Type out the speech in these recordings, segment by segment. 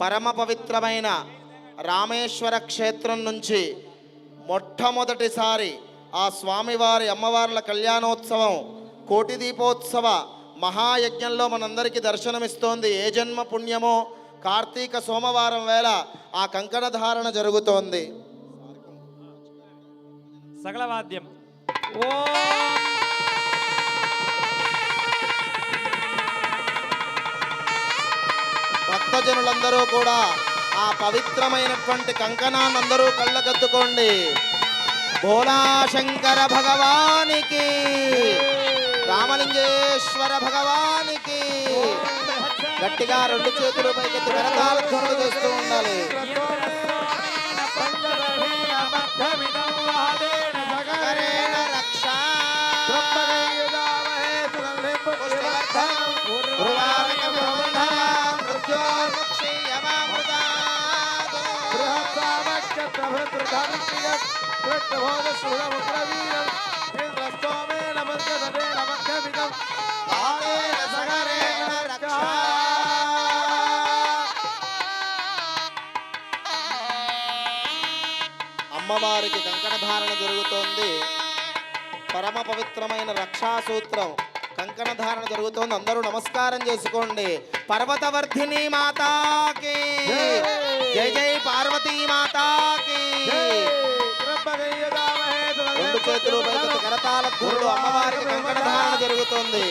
పరమ పవిత్రమైన రామేశ్వర క్షేత్రం నుంచి మొట్టమొదటిసారి ఆ స్వామివారి అమ్మవార్ల కళ్యాణోత్సవం కోటి దీపోత్సవ మహాయజ్ఞంలో మనందరికీ దర్శనమిస్తోంది. ఏ జన్మ పుణ్యమో కార్తీక సోమవారం వేళ ఆ కంకణ ధారణ జరుగుతోంది. సకల వాద్యం. ఓ భక్తజనులందరూ కూడా ఆ పవిత్రమైనటువంటి కంకణాన్నందరూ కళ్ళకద్దుకోండి భోలా శంకర భగవానికి రామలింగేశ్వర భగవానికి గట్టిగా రెండు చేతులు పైకెత్తి కరతాల ధ్వనులు చేస్తూ ఉండాలి. అమ్మవారికి కంకణ ధారణ జరుగుతోంది. పరమ పవిత్రమైన రక్షా సూత్రం కంకణ ధారణ జరుగుతోంది. అందరూ నమస్కారం చేసుకోండి. పర్వతవర్ధిని మాతాకి. జై! జై పార్వతీ మాతాకి. రెండు చేతులు కరతాల ధ్వనులు అమ్మవారికి కంకణ ధారణ జరుగుతోంది.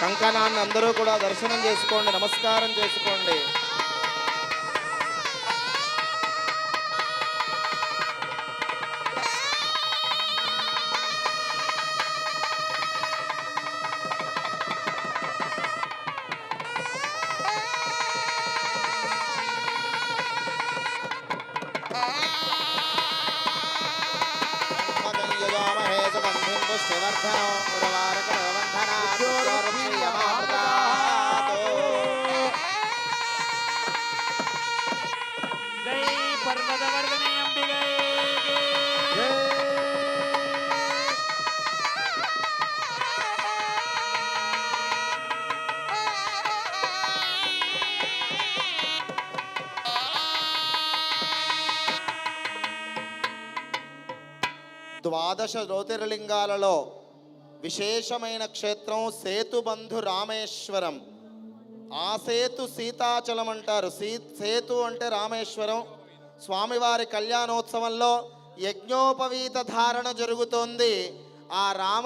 కంకణాన్ని అందరూ కూడా దర్శనం చేసుకోండి నమస్కారం చేసుకోండి. సుగంధిం పుష్టివర్ధనో ఉర్వారుకమివంధనా ద్వాదశ జ్యోతిర్లింగాలలో విశేషమైన క్షేత్రం సేతుబంధు రామేశ్వరం. ఆ సేతు సీతాచలం అంటారు. సీ సేతు అంటే రామేశ్వరం. స్వామివారి కళ్యాణోత్సవంలో యజ్ఞోపవీత ధారణ జరుగుతోంది. ఆ రామ